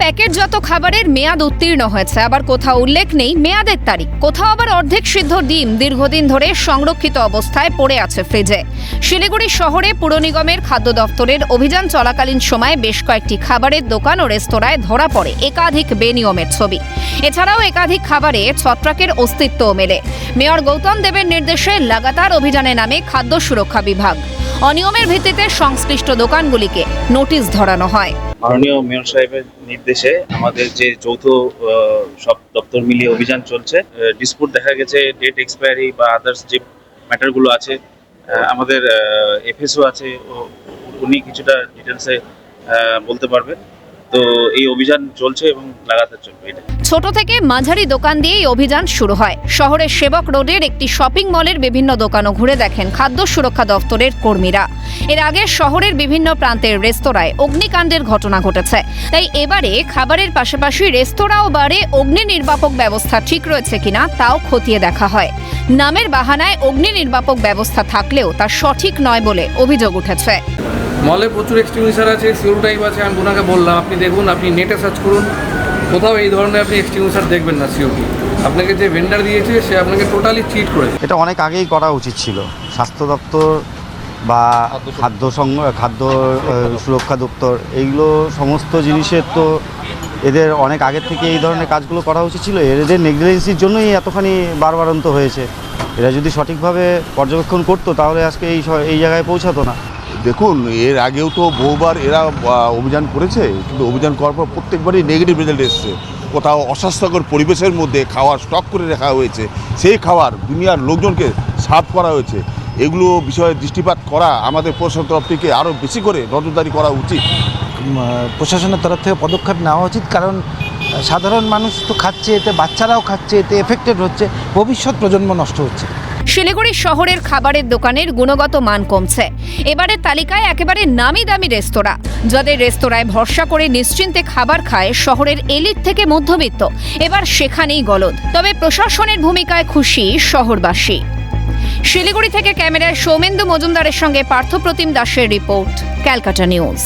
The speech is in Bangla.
প্যাকেটজাত খাবারের মেয়াদ উত্তীর্ণ হয়েছে। আবার কোথাও উল্লেখ নেই মেয়াদের তারিখ। কোথাও আবার অর্ধেক সিদ্ধ ডিম দীর্ঘদিন ধরে সংরক্ষিত অবস্থায় পড়ে আছে ফ্রিজে। শিলিগুড়ি শহরে পুর নিগমের খাদ্য দফতরের অভিযান চলাকালীন সময়ে বেশ কয়েকটি খাবারের দোকান ও রেস্তোরাঁয় ধরা পড়ে একাধিক বেনিয়মের ছবি। এছাড়াও একাধিক খাবারে ছত্রাকের অস্তিত্বও মেলে। মেয়র গৌতম দেবের নির্দেশে লাগাতার অভিযানে নামে খাদ্য সুরক্ষা বিভাগ। অনিয়মের ভিত্তিতে সংশ্লিষ্ট দোকানগুলিকে নোটিশ ধরানো হয়। মাননীয় মেয়র সাহেবের নির্দেশে আমাদের যে যৌথ সব দপ্তর মিলিয়ে অভিযান চলছে ডিসপুট দেখা গেছে ডেট এক্সপায়ারি বা আদার্স যে ম্যাটারগুলো আছে আমাদের এফএসও আছে উনি কিছুটা ডিটেলসে বলতে পারবেন। তো এই অভিযান চলছে এবং লাগাতার চলবে এটা। ছোট থেকে মাঝারি দোকান দিয়েই অভিযান শুরু হয়। শহরের সেবক রোডের একটি শপিং মলের বিভিন্ন দোকানও ঘুরে দেখেন খাদ্য সুরক্ষা দফতরের কর্মীরা। এর আগে শহরের বিভিন্ন প্রান্তের রেস্তোরাঁয় অগ্নিকাণ্ডের ঘটনা ঘটেছে। তাই এবারে খাবারের পাশাপাশি রেস্তোরাঁ ও বারে অগ্নি নির্বাপক ব্যবস্থা ঠিক রয়েছে কিনা তাও খতিয়ে দেখা হয়। নামের বাহানায় অগ্নি নির্বাপক ব্যবস্থা থাকলেও তা সঠিক নয় বলে অভিযোগ উঠেছে। মলে প্রচুর এক্সটিংগুইশার আছে সিউর টাইপ আছে, আমি বললাম, আপনি দেখুন, আপনি নেটে সার্চ করুন। কোথাও এই ধরনের আপনি এক্সটিংগুইশার দেখবেন না সিওটি আপনাকে যে ভেন্ডার দিয়েছে, সে আপনাকে টোটালি চিট করেছে। এটা অনেক আগেই করা উচিত ছিল। স্বাস্থ্য দপ্তর বা খাদ্য সং খাদ্য সুরক্ষা দপ্তর, এইগুলো সমস্ত জিনিসের তো এদের অনেক আগের থেকে এই ধরনের কাজগুলো করা উচিত ছিল। এদের নেগলিজেন্সির জন্যই এতখানি বারবারন্ত হয়েছে। এরা যদি সঠিকভাবে পর্যবেক্ষণ করতো, তাহলে আজকে এই এই জায়গায় পৌঁছাতো না। দেখুন, এর আগেও তো বহুবার এরা অভিযান করেছে, কিন্তু অভিযান করার পর প্রত্যেকবারই নেগেটিভ রেজাল্ট এসছে। কোথাও অস্বাস্থ্যকর পরিবেশের মধ্যে খাওয়ার স্টক করে রাখা হয়েছে, সেই খাওয়ার দুনিয়ার লোকজনকে সার্ভ করা হয়েছে। এগুলো বিষয়ে দৃষ্টিপাত করা আমাদের প্রশাসন তরফ থেকে আরও বেশি করে নজরদারি করা উচিত। প্রশাসনের তরফ থেকে পদক্ষেপ নেওয়া উচিত, কারণ সাধারণ মানুষ তো খাচ্ছে, এতে বাচ্চারাও খাচ্ছে, এতে এফেক্টেড হচ্ছে, ভবিষ্যৎ প্রজন্ম নষ্ট হচ্ছে। শিলিগুড়ি শহরের খাবারের দোকানের গুণগত মান কমছে। এবারের তালিকায় একেবারে নামি দামি রেস্তোরাঁ, যাদের রেস্তোরাঁয় ভরসা করে নিশ্চিন্তে খাবার খায় শহরের এলিট থেকে মধ্যবিত্ত। এবার সেখানেই গলদ, তবে প্রশাসনের ভূমিকায় খুশি শহরবাসী। শিলিগুড়ি থেকে ক্যামেরায় সৌমেন্দু মজুমদারের সঙ্গে পার্থপ্রতিম দাসের রিপোর্ট, ক্যালকাটা নিউজ।